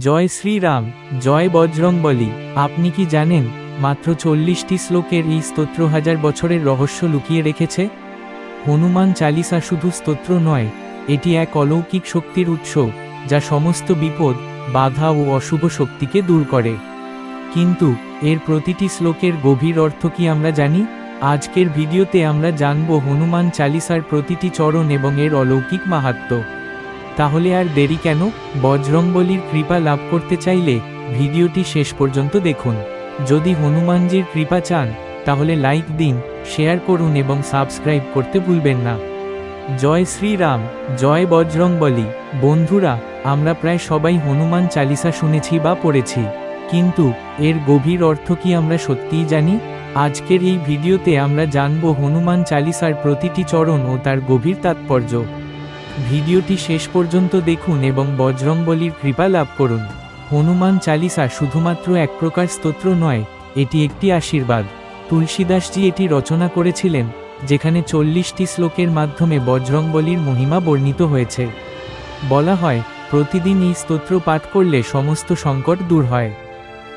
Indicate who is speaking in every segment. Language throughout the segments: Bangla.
Speaker 1: জয় শ্রীরাম, জয় বজরংবলী, আপনি কি জানেন, মাত্র চল্লিশটি শ্লোকের এই স্তোত্র হাজার বছরের রহস্য লুকিয়ে রেখেছে? হনুমান চালিসা শুধু স্তোত্র নয়, এটি এক অলৌকিক শক্তির উৎস, যা সমস্ত বিপদ, বাধা ও অশুভ শক্তিকে দূর করে। কিন্তু, এর প্রতিটি শ্লোকের গভীর অর্থ কি আমরা জানি? আজকের ভিডিওতে আমরা জানব হনুমান চালিসার প্রতিটি চরণ এবং এর অলৌকিক মাহাত্ম্য তাহলে আর দেরি কেন? বজরংবলীর কৃপা লাভ করতে চাইলে ভিডিওটি শেষ পর্যন্ত দেখুন। যদি হনুমানজির কৃপা চান, তাহলে লাইক দিন, শেয়ার করুন এবং সাবস্ক্রাইব করতে ভুলবেন না। জয় শ্রীরাম, জয় বজরংবলী। বন্ধুরা, আমরা প্রায় সবাই হনুমান চালিসা শুনেছি বা পড়েছি। কিন্তু এর গভীর অর্থ কি আমরা সত্যিই জানি? আজকের এই ভিডিওতে আমরা জানব হনুমান চালিসার প্রতিটি চরণ ও তার গভীর তাৎপর্য। ভিডিওটি শেষ পর্যন্ত দেখুন এবং বজরংবলীর কৃপা লাভ করুন। হনুমান চালিসা শুধুমাত্র এক প্রকার স্তোত্র নয়, এটি একটি আশীর্বাদ। তুলসীদাসজি এটি রচনা করেছিলেন, যেখানে চল্লিশটি শ্লোকের মাধ্যমে বজরংবলীর মহিমা বর্ণিত হয়েছে। বলা হয়, প্রতিদিন এই স্তোত্র পাঠ করলে সমস্ত সংকট দূর হয়।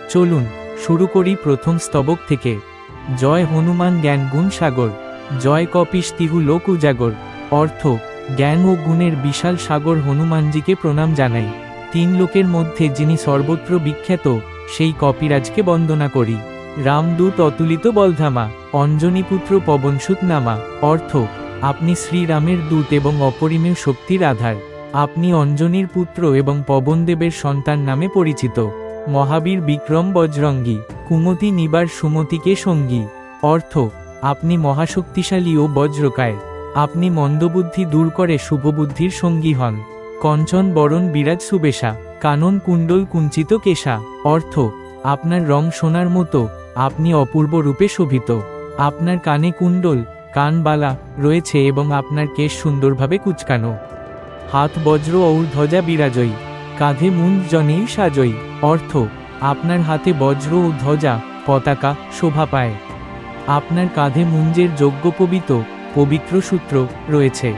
Speaker 1: চলুন, শুরু করি প্রথম স্তবক থেকে। জয় হনুমান জ্ঞান গুণ সাগর, জয় কপিস তিহু লোক উজাগর। অর্থ জ্ঞান ও গুণের বিশাল সাগর হনুমানজিকে প্রণাম জানাই। তিন লোকের মধ্যে যিনি সর্বত্র বিখ্যাত, সেই কপিরাজকে বন্দনা করি। রামদূত অতুলিত বলধামা, অঞ্জনীপুত্র পবনসুত নামা অর্থ, আপনি শ্রীরামের দূত এবং অপরিমেয় শক্তির আধার। আপনি অঞ্জনীর পুত্র এবং পবনদেবের সন্তান নামে পরিচিত। মহাবীর বিক্রম বজরঙ্গী, কুমতি নিবার সুমতিকে সঙ্গী। অর্থ, আপনি মহাশক্তিশালী ও বজ্রকায়। আপনি মন্দবুদ্ধি দূর করে শুভবুদ্ধির সঙ্গী হন। কঞ্চন বরণ বিরাজ সুবেশা, কানন কুণ্ডল কুঞ্চিত কেশা। অর্থ, আপনার রং সোনার মতো, আপনি অপূর্ব রূপে শোভিত। আপনার কানে কুণ্ডল কানবালা রয়েছে এবং আপনার কেশ সুন্দরভাবে কুচকানো। হাত বজ্র ঔর ধ্বজা বিরাজয়ী, কাঁধে মুন্ড জনেই সাজই অর্থ, আপনার হাতে বজ্র ও ধ্বজা পতাকা শোভা পায়। আপনার কাঁধে মুঞ্জের যজ্ঞোপবিত পবিত্র সূত্র রয়েছে।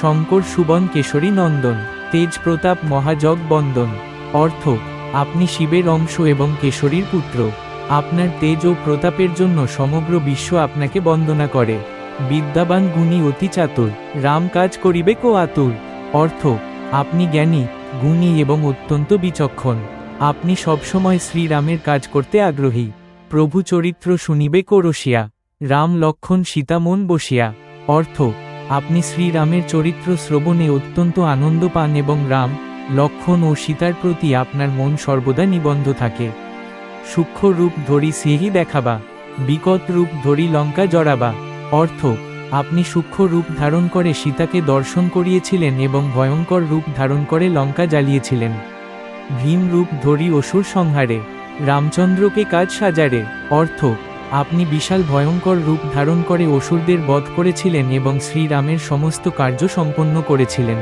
Speaker 1: শঙ্কর সুবন কেশরী নন্দন, তেজ প্রতাপ মহাজগ বন্দন। অর্থ, আপনি শিবের অংশ এবং কেশরীর পুত্র। আপনার তেজ ও প্রতাপের জন্য সমগ্র বিশ্ব আপনাকে বন্দনা করে। বিদ্যাবান গুণী অতি চাতুর, রাম কাজ করিবে কো আতুর। অর্থ, আপনি জ্ঞানী, গুণী এবং অত্যন্ত বিচক্ষণ। আপনি সবসময় শ্রীরামের কাজ করতে আগ্রহী। প্রভু চরিত্র শুনিবে কোরসিয়া রাম লক্ষণ সীতা মন বসিয়া। অর্থ, আপনি শ্রীরামের চরিত্র শ্রবণে অত্যন্ত আনন্দ পান এবং রাম, লক্ষণ ও সীতার প্রতি আপনার মন সর্বদা নিবন্ধ থাকে। সূক্ষ্ম রূপ ধরি সিহি দেখাবা, বিকট রূপ ধরি লঙ্কা জড়াবা। অর্থ, আপনি সূক্ষ্ম রূপ ধারণ করে সীতাকে দর্শন করিয়েছিলেন এবং ভয়ঙ্কর রূপ ধারণ করে লঙ্কা জ্বালিয়েছিলেন। ভীম রূপ ধরি অসুর সংহারে, রামচন্দ্রকে কাজ সাজারে। অর্থ আপনি বিশাল ভয়ঙ্কর রূপ ধারণ করে অসুরদের বধ করেছিলেন এবং শ্রীরামের সমস্ত কার্য সম্পন্ন করেছিলেন।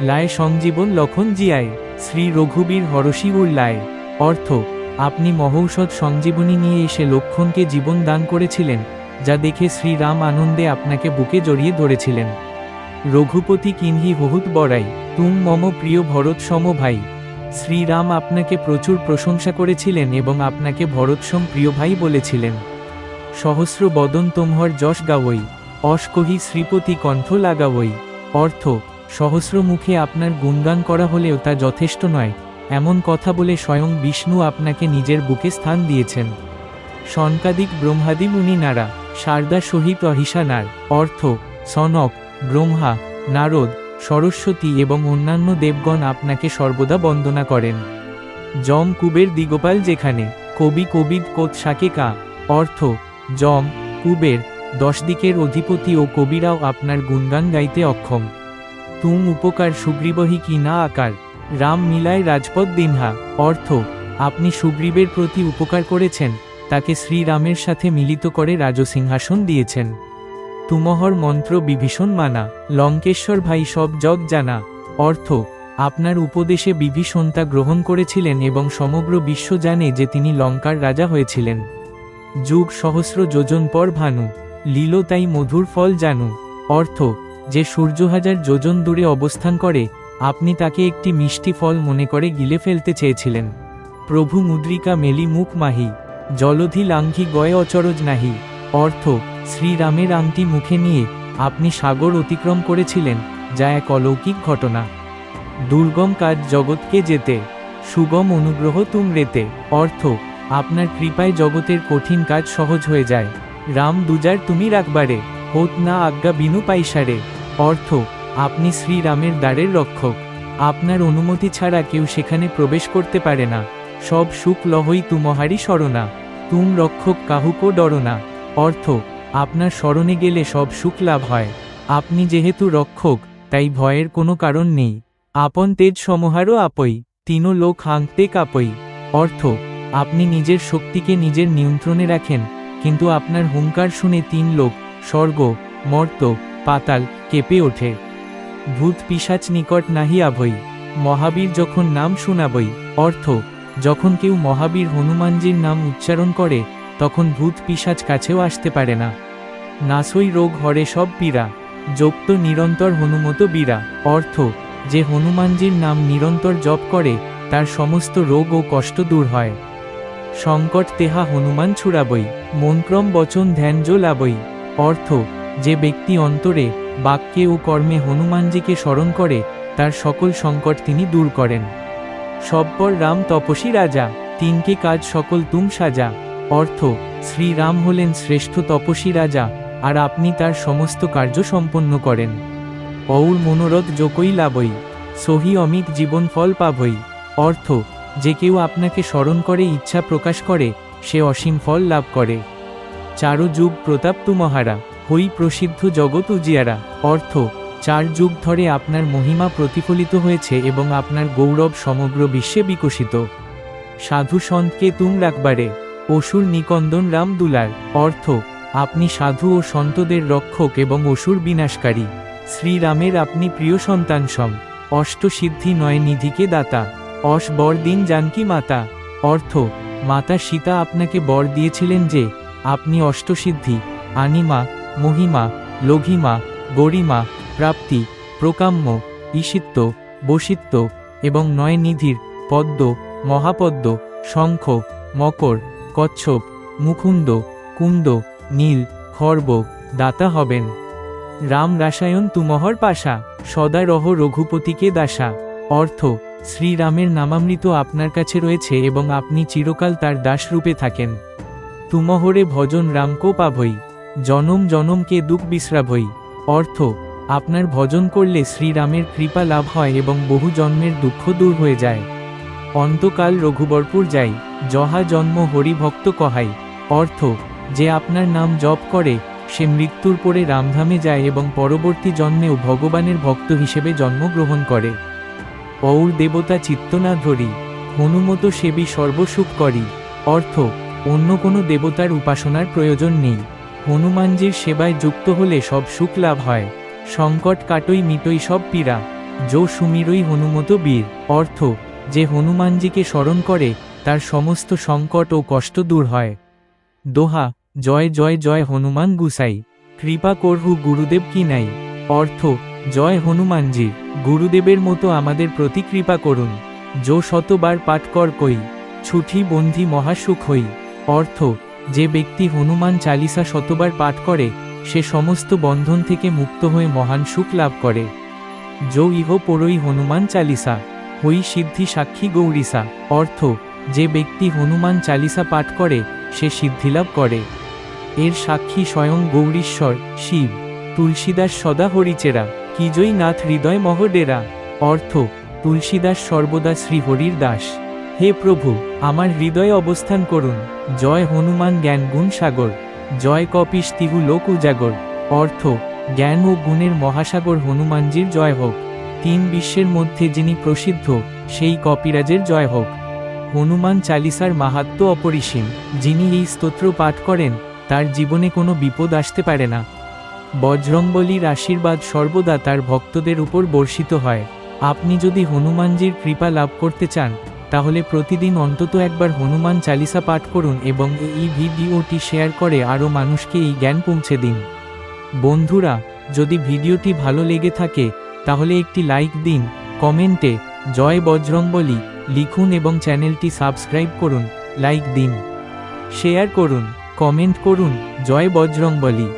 Speaker 1: লায় সংজীবন লখন জিয়ায় শ্রী রঘুবীর হরষি লায় অর্থ, আপনি মহৌষধ সঞ্জীবনী নিয়ে এসে লক্ষণকে জীবন দান করেছিলেন, যা দেখে শ্রীরাম আনন্দে আপনাকে বুকে জড়িয়ে ধরেছিলেন। রঘুপতি কিনহি বহুত বড়াই, তুম মম প্রিয় ভরত সম ভাই। শ্রীরাম আপনাকে প্রচুর প্রশংসা করেছিলেন এবং আপনাকে ভরতসম প্রিয় ভাই বলেছিলেন। সহস্র বদন তোমহর যশ গাওই অসকহি শ্রীপতি কণ্ঠ লাগাওই। অর্থ সহস্র মুখে আপনার গুণগান করা হলেও তা যথেষ্ট নয়, এমন কথা বলে স্বয়ং বিষ্ণু আপনাকে নিজের বুকে স্থান দিয়েছেন। সনকাদিক ব্রহ্মাদি মুনি নারা শারদা সহিত অহিসানার অর্থ, সনক, ব্রহ্মা, নারদ, সরস্বতী এবং অন্যান্য দেবগণ আপনাকে সর্বদা বন্দনা করেন। যম কুবের দিগোপাল যেখানে, কবি কবিদ কোত শাকে কা। অর্থ যম, কুবের দশ দিকের অধিপতি ও কবিরাও আপনার গুণগান গাইতে অক্ষম। তুম উপকার সুগ্রীবহি কি না আকার। রাম মিলায় রাজপথ দিনহা। অর্থ, আপনি সুগ্রীবের প্রতি উপকার করেছেন, তাকে শ্রীরামের সাথে মিলিত করে রাজসিংহাসন দিয়েছেন। তুমহর মন্ত্র বিভীষণ মানা। লঙ্কেশ্বর ভাই সব জগ জানা। অর্থ, আপনার উপদেশে বিভীষণ তা গ্রহণ করেছিলেন এবং সমগ্র বিশ্ব জানে যে তিনি লঙ্কার রাজা হয়েছিলেন। যুগ সহস্র যোজন পর ভানু। লীল তাই মধুর ফল জানু। অর্থ, যে সূর্য হাজার যোজন দূরে অবস্থান করে, আপনি তাকে একটি মিষ্টি ফল মনে করে গিলে ফেলতে চেয়েছিলেন। প্রভু মুদ্রিকা মেলি মুখ মাহি, জলধি লাঙ্ঘি গয়ে অচরজ নাহি। অর্থ, শ্রীরামের আংটি মুখে নিয়ে আপনি সাগর অতিক্রম করেছিলেন, যা এক অলৌকিক ঘটনা। দুর্গম কাজ জগৎকে যেতে, সুগম অনুগ্রহ তুমরেতে অর্থ আপনার কৃপায় জগতের কঠিন কাজ সহজ হয়ে যায়। রাম দুজার তুমি রাখবারে, হোত না আজ্ঞা বিনু পাইসারে। অর্থ, আপনি শ্রীরামের দ্বারের রক্ষক। আপনার অনুমতি ছাড়া কেউ সেখানে প্রবেশ করতে পারে না। সব সুখ লহই তুমহারি স্মরণা তুম রক্ষক কাহুকো ডরনা অর্থ, আপনার স্মরণে গেলে সব সুখ লাভ হয়। আপনি যেহেতু রক্ষক, তাই ভয়ের কোনো কারণ নেই। আপন তেজ সমহারও আপই তিনো লোক হাংতে কাপই। অর্থ আপনি নিজের শক্তিকে নিজের নিয়ন্ত্রণে রাখেন, কিন্তু আপনার হুঙ্কার শুনে তিন লোক, স্বর্গ, মর্ত, পাতাল, কেঁপে ওঠে। ভূত পিসাচ নিকট নাহি আভই, মহাবীর যখন নাম শোনাবই, অর্থ, যখন কেউ মহাবীর হনুমানজির নাম উচ্চারণ করে, তখন ভূত পিসাচ কাছেও আসতে পারে না। নাসই রোগ হরে সব পীড়া যোক্ত নিরন্তর হনুমত বীরা অর্থ, যে হনুমানজির নাম নিরন্তর জপ করে, তার সমস্ত রোগ ও কষ্ট দূর হয়। সংকট তেহা হনুমান ছুড়াবই, মনক্রম বচন ধ্যান লাবই অর্থ, যে ব্যক্তি অন্তরে বাক্যে ও কর্মে হনুমানজিকে স্মরণ করে, তার সকল সংকট তিনি দূর করেন। সব্বর রাম তপসী রাজা, তিনকে কাজ সকল তুম সাজা। অর্থ শ্রীরাম হলেন শ্রেষ্ঠ তপসী রাজা, আর আপনি তার সমস্ত কার্য সম্পন্ন করেন। অউর মনোরথ যোকই লাভই, সহি অমিত জীবন ফল পাভই। অর্থ যে কেউ আপনাকে স্মরণ করে ইচ্ছা প্রকাশ করে, সে অসীম ফল লাভ করে। চারো যুগ প্রতাপ তুমহারা হই প্রসিদ্ধ জগৎ উজিয়ারা। অর্থ, চার যুগ ধরে আপনার মহিমা প্রতিফলিত হয়েছে এবং আপনার গৌরব সমগ্র বিশ্বে বিকশিত। সাধু সন্তকে তুম রাখবারে, অসুর নিকন্দন রাম দুলার। অর্থ, আপনি সাধু ও সন্তদের রক্ষক এবং অসুর বিনাশকারী। শ্রীরামের আপনি প্রিয় সন্তান সম অষ্টসিদ্ধি নয় নিধিকে দাতা। অস বর দিন জানকি মাতা। অর্থ, মাতা সীতা আপনাকে বর দিয়েছিলেন যে, আপনি অষ্টসিদ্ধি, আনিমা, মহিমা, লঘিমা, গরিমা, প্রাপ্তি, প্রকাম্য ঈশিত্ব বসিত্ব এবং নয় নিধির পদ্ম, মহাপদ্ম, শঙ্খ, মকর, কচ্ছপ, মুকুন্দ, কুন্দ, নীল, খর্ব, দাতা হবেন। রাম রাসায়ন তুমহর পাশা, সদা রহ রঘুপতিকে দাসা। অর্থ শ্রীরামের নামামৃত আপনার কাছে রয়েছে এবং আপনি চিরকাল তার দাসরূপে থাকেন। তুমহরে ভজন রামকো পাভই জনম জনমকে দুঃখ বিশ্রাভই অর্থ, আপনার ভজন করলে শ্রীরামের কৃপা লাভ হয় এবং বহু জন্মের দুঃখ দূর হয়ে যায়। অন্তকাল রঘুবরপুর যাই জহা জন্ম হরিভক্ত কহাই। অর্থ, যে আপনার নাম জপ করে, সে মৃত্যুর পরে রামধামে যায় এবং পরবর্তী জন্মেও ভগবানের ভক্ত হিসেবে জন্মগ্রহণ করে। অউর দেবতা চিত্ত না ধরি হনুমত সেবী সর্বসুখ করি। অর্থ, অন্য কোনো দেবতার উপাসনার প্রয়োজন নেই। হনুমানজির সেবায় যুক্ত হলে সব সুখ লাভ হয়। সংকট কাটই মিটই সব পীড়া। যো সুমিরই হনুমত বীর। অর্থ, যে হনুমানজিকে স্মরণ করে, তার সমস্ত সংকট ও কষ্ট দূর হয়। দোহা, জয় জয় জয় হনুমান গুসাই। কৃপা করহু গুরুদেব কি নাই। অর্থ জয় হনুমানজি, গুরুদেবের মতো আমাদের প্রতি কৃপা করুন। যো শতবার পাঠ কর কই ছুটি বন্ধি মহাসুখ হই। অর্থ, যে ব্যক্তি হনুমান চালিসা শতবার পাঠ করে, সে সমস্ত বন্ধন থেকে মুক্ত হয়ে মহান সুখ লাভ করে। যো ইহ পরই হনুমান চালিসা, হই সিদ্ধি সাক্ষী গৌরিসা। অর্থ, যে ব্যক্তি হনুমান চালিসা পাঠ করে, সে সিদ্ধিলাভ করে। এর সাক্ষী স্বয়ং গৌরীশ্বর, শিব। তুলসীদাস সদা হরিচেরা। কিজই নাথ হৃদয় মহডেরা অর্থ, তুলসীদাস সর্বদা শ্রীহরির দাস। হে প্রভু, আমার হৃদয়ে অবস্থান করুন। জয় হনুমান জ্ঞান গুণ সাগর। জয় কপিস তিহু লোক উজাগর। অর্থ, জ্ঞান ও গুণের মহাসাগর হনুমানজির জয় হোক। তিন বিশ্বের মধ্যে যিনি প্রসিদ্ধ, সেই কপিরাজের জয় হোক। হনুমান চালিসার মাহাত্ম অপরিসীম। যিনি এই স্তোত্র পাঠ করেন, তার জীবনে কোনো বিপদ আসতে পারে না। বজরংবলীর আশীর্বাদ সর্বদা তার ভক্তদের উপর বর্ষিত হয়। আপনি যদি হনুমানজির কৃপা লাভ করতে চান, তাহলে প্রতিদিন অন্তত একবার হনুমান চালিসা পাঠ করুন এবং এই ভিডিওটি শেয়ার করে আরও মানুষকে এই জ্ঞান পৌঁছে দিন। বন্ধুরা, যদি ভিডিওটি ভালো লেগে থাকে, তাহলে একটি লাইক দিন, কমেন্টে জয় বজরংবলী লিখুন এবং চ্যানেলটি সাবস্ক্রাইব করুন, লাইক দিন। শেয়ার করুন, কমেন্ট করুন, জয় বজরংবলী